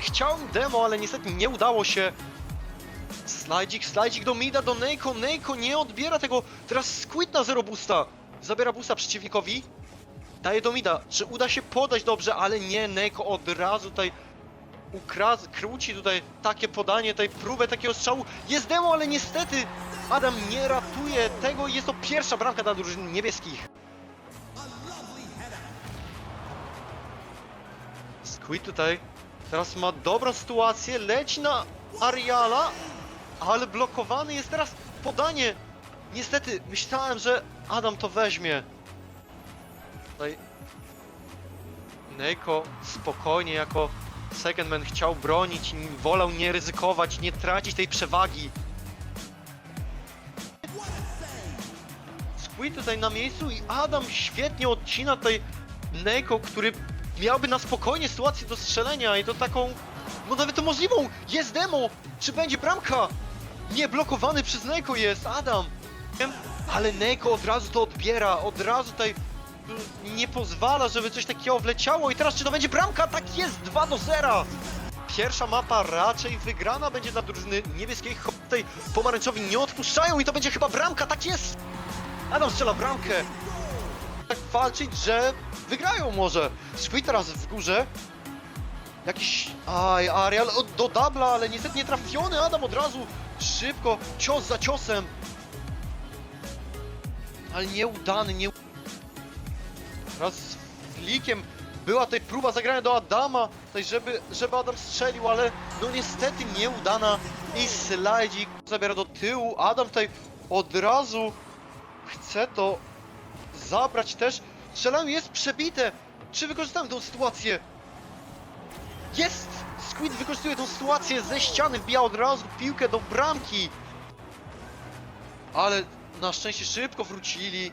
chciałem demo, ale niestety nie udało się. Slajdzik, slajdzik do mida, do Neiko, Neiko nie odbiera tego. Teraz Squid na zero boosta. Zabiera boosta przeciwnikowi. Daje do mida. Czy uda się podać dobrze, ale nie, Neiko od razu tutaj ukradł, króci tutaj takie podanie, tutaj próbę takiego strzału. Jest demo, ale niestety Adam nie ratuje tego i jest to pierwsza bramka dla drużyn niebieskich. Squid tutaj teraz ma dobrą sytuację, leci na Ariala, ale blokowany jest teraz podanie. Niestety, myślałem, że Adam to weźmie. Tutaj Neiko spokojnie jako second man chciał bronić, wolał nie ryzykować, nie tracić tej przewagi. Squid tutaj na miejscu i Adam świetnie odcina tutaj Neiko, który miałby na spokojnie sytuację do strzelenia i to taką, no nawet to możliwą. Jest demo! Czy będzie bramka? Nie, blokowany przez Neiko jest, Adam! Ale Neiko od razu to odbiera, od razu tutaj nie pozwala, żeby coś takiego wleciało i teraz czy to będzie bramka? Tak jest, 2 do 0! Pierwsza mapa raczej wygrana będzie dla drużyny niebieskiej, tutaj pomarańczowi nie odpuszczają i to będzie chyba bramka, tak jest! Adam strzela bramkę! Tak walczyć, że wygrają może. Squid teraz w górze. Jakiś... Aj, Ariel o, do dubla, ale niestety nie trafiony. Adam od razu szybko, cios za ciosem. Ale nieudany, nie... Raz z flikiem była tutaj próba zagrania do Adama, tutaj żeby, żeby Adam strzelił, ale no niestety nieudana. I slajdzik zabiera do tyłu. Adam tutaj od razu chce to zabrać też. Strzelają jest przebite. Czy wykorzystamy tą sytuację? Jest! Squid wykorzystuje tą sytuację ze ściany, wbija od razu piłkę do bramki. Ale na szczęście szybko wrócili.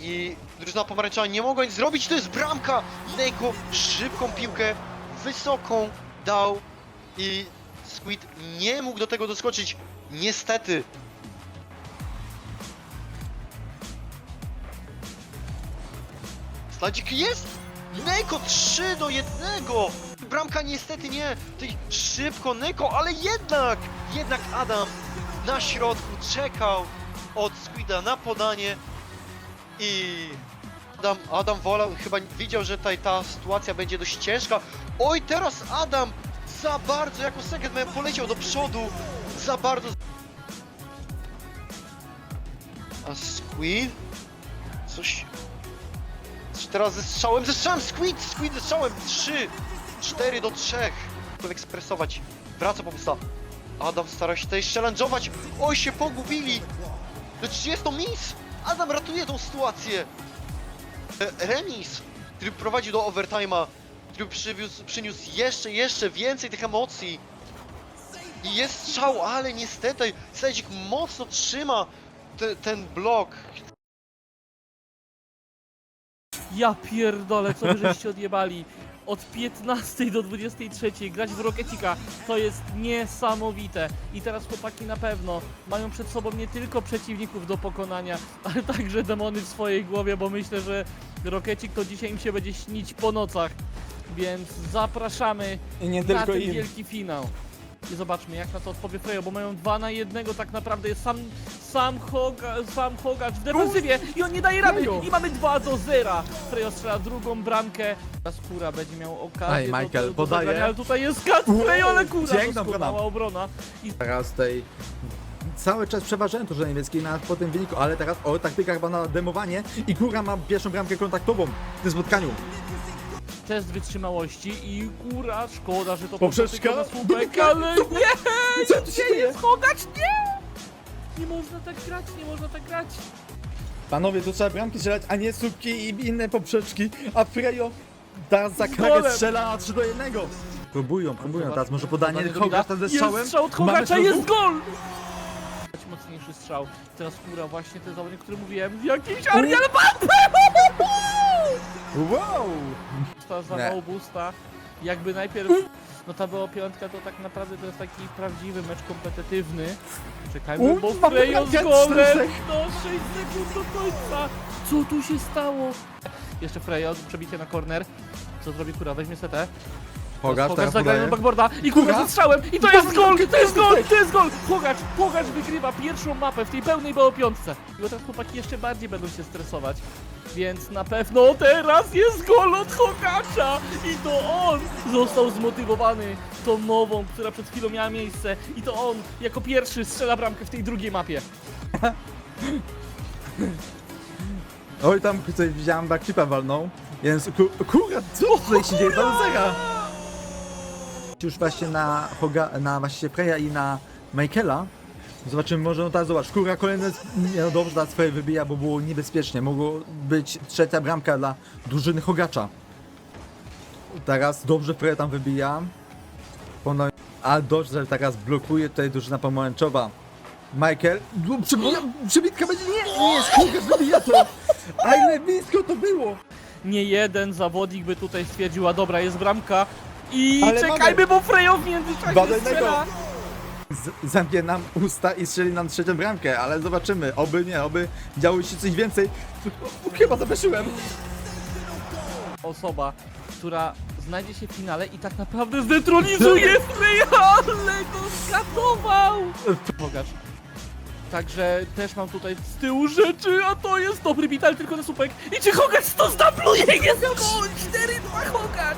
I drużyna pomarańczowa nie mogła nic zrobić. To jest bramka! Neko szybką piłkę, wysoką dał. I Squid nie mógł do tego doskoczyć. Niestety. Sladzik jest! Neko 3 do 1! Bramka niestety nie! Tutaj szybko Neko, ale jednak! Jednak Adam na środku czekał od Squida na podanie i Adam, Adam wolał, chyba widział, że tutaj ta sytuacja będzie dość ciężka. Oj, teraz Adam za bardzo jako second man poleciał do przodu, za bardzo. A Squid? Coś teraz ze strzałem, ze strzałem Squid, Squid ze strzałem 3, 4 do 3. Chciał ekspresować, wraca po pusta. Adam stara się tutaj challenge'ować, oj się pogubili. Jest to miss, Adam ratuje tą sytuację. E, Remis, który prowadził do overtime'a, który przywiózł, przyniósł jeszcze, jeszcze więcej tych emocji. I jest strzał, ale niestety Sedzik mocno trzyma te, ten blok. Ja pierdolę, co wy żeście odjebali. Od 15 do 23 grać w Rocketika to jest niesamowite. I teraz chłopaki na pewno mają przed sobą nie tylko przeciwników do pokonania, ale także demony w swojej głowie, bo myślę, że Rockecik to dzisiaj im się będzie śnić po nocach. Więc zapraszamy I nie na tylko ten im. wielki finał. I zobaczmy jak na to odpowie Frejo, bo mają dwa na jednego tak naprawdę jest sam sam, Hoga, sam Hogacz w defensywie i on nie daje rady i mamy 2 do 0. Frejo strzela drugą bramkę. Teraz Kura będzie miał okazję Aj, do- Michael, do, do, podaje. zagrania, ale tutaj jest kat Wow, Frejo, ale Kura piękna doskonała brama. obrona. I Teraz tutaj cały czas przeważałem to, że niebieski na po tym wyniku, ale teraz o taktyka chyba na demowanie i Kura ma pierwszą bramkę kontaktową w tym spotkaniu. Test wytrzymałości i Kura, szkoda, że to Poprzeczka. poszło tylko na słupek, ale nie! Co tu się Gdzie dzieje? jest? Nie! Nie można tak grać, nie można tak grać. Panowie, tu trzeba bramki strzelać, a nie słupki i inne poprzeczki, a Frejo teraz za golem. kragę strzela na 3 do 1. Próbują, próbują, teraz może podanie Podanie do Hogacz ze strzałem. Jest strzał od Mamy Hogacza, jest gol! Mocniejszy strzał. Teraz Kura, właśnie ten zawodnik, który mówiłem. Jakiś Ariel Wow! Busta za Nie. mało busta. Jakby najpierw... No ta była piątka, to tak naprawdę to jest taki prawdziwy mecz kompetytywny. Czekajmy, bo mamy Frejo z golem! No 6 sekund do końca! Co tu się stało? Jeszcze Frejo, przebicie na korner. Co zrobi Kura? Weźmie setę. Hogacz, Hogacz teraz zagrany na backboarda i Kuga ze strzałem i to jest gol, to jest gol, to jest gol! Hogacz, Hogacz wygrywa pierwszą mapę w tej pełnej BO5. I teraz chłopaki jeszcze bardziej będą się stresować. Więc na pewno teraz jest gol od Hogacza i to on został zmotywowany tą nową, która przed chwilą miała miejsce i to on jako pierwszy strzela bramkę w tej drugiej mapie. Oj, tam coś widziałem, backflipa walnął. Więc ku, kurwa, co tutaj się dzieje? Do zera. Już właśnie na Hoga, na właśnie Freya i na Michaela. Zobaczymy, może no tak, zobacz, kurwa kolejny, nie no dobrze, ta swoje wybija, bo było niebezpiecznie. Mogło być trzecia bramka dla drużyny Hogacza. Teraz dobrze Freya tam wybija. A dobrze, teraz blokuje tutaj drużyna pomarańczowa. Michael, no, przebija, przebitka będzie, nie, nie kurwa, wybija to. A ile blisko to było? Nie jeden zawodnik by tutaj stwierdził, a dobra, jest bramka i Ale czekajmy, bo Frejo w międzyczasie Badaj strzela. Z- zamknie nam usta i strzeli nam trzecią bramkę, ale zobaczymy, oby nie, oby działo się coś więcej. Chyba zapeszyłem. Osoba, która znajdzie się w finale i tak naprawdę zdetrolizuje Freya, ale go skatował. Bogacz. Także też mam tutaj z tyłu rzeczy, a to jest dobry bit, ale tylko na słupek. I czy Hogacz to zdabluje? Jest gol! 4-2 Hogacz!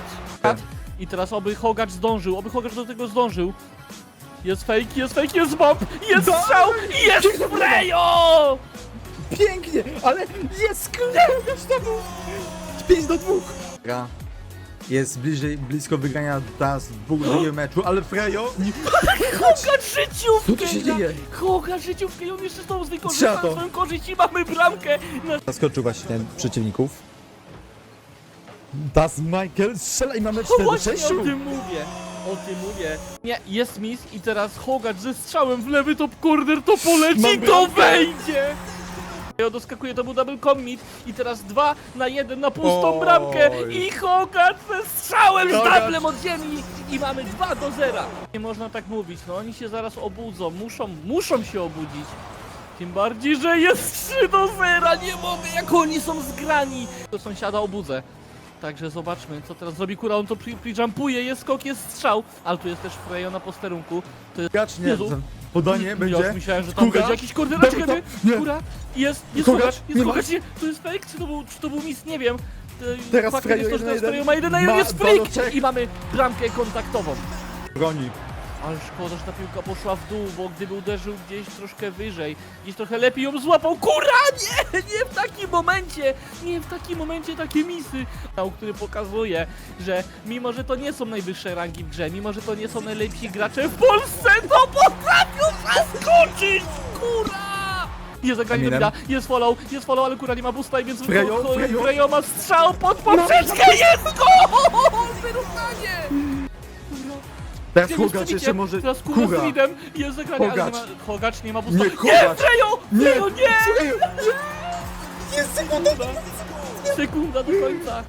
I teraz oby Hogacz zdążył, oby Hogacz do tego zdążył. Jest fake, jest fake, jest bomb, jest strzał i jest Frejo! Pięknie, ale jest klękasz to był 5 do 2. Gra jest bliżej, blisko wygrania teraz dwóch drugiego meczu, ale Frejo nie... Hogacz życiówkę! Co tu się dzieje? Hogacz życiówkę i on jeszcze znowu Trzeba wykorzystał to. swoją korzyść i mamy bramkę! Zaskoczył właśnie przeciwników. Das Michael strzela i mamy 4 do Właśnie 6. o tym mówię. O tym mówię. Nie, jest miss i teraz Hogacz ze strzałem w lewy top corner to poleci, Mam to wejdzie! Ja doskakuje, to był double commit i teraz dwa na jeden na pustą Oj. bramkę i Hogacz ze strzałem z Hogacz. doublem od ziemi i mamy 2 do 0. Nie można tak mówić, no oni się zaraz obudzą, muszą, muszą się obudzić. Tym bardziej, że jest 3 do 0, nie mogę, jak oni są zgrani. Do sąsiada obudzę. Także zobaczmy, co teraz zrobi Kura, on to prijumpuje, jest skok, jest strzał, ale tu jest też Frejo na posterunku. To jest... Gracz nie, Jezu. podanie Ja będzie. już myślałem, że tam Kura? będzie jakiś Dobra, kiedy nie. Kura, jest, jest jest Nie ma. Hogacz, nie, to jest fake, czy to był, czy to był miss, nie wiem. Teraz faktem Frejo jest to, że jeden teraz na Frejo jeden. ma jeden na jeden, Ma jest Doloczek. i mamy bramkę kontaktową. Broni. Ale szkoda, że ta piłka poszła w dół, bo gdyby uderzył gdzieś troszkę wyżej, gdzieś trochę lepiej ją złapał. Kura! Nie! Nie w takim momencie! Nie w takim momencie takie misy! Który pokazuje, że mimo, że to nie są najwyższe rangi w grze, mimo, że to nie są najlepsi gracze w Polsce, to potrafią zaskoczyć! Kura! Jest zagranie do jest follow, jest follow, ale kura nie ma boosta i więc Frejo, Frejo, Frejo. Frejo ma strzał pod poprzeczkę, jest gol! Wyrównanie! Teraz Gdzie Hogacz jeszcze może... Teraz Kuba Kura. z Reedem jest zagranie, ale nie Hogacz. ma... Hogacz nie ma boosta. Nie, Hogacz. Frejo, nie! Frejo, nie! Jest sekunda! Sekunda do końca.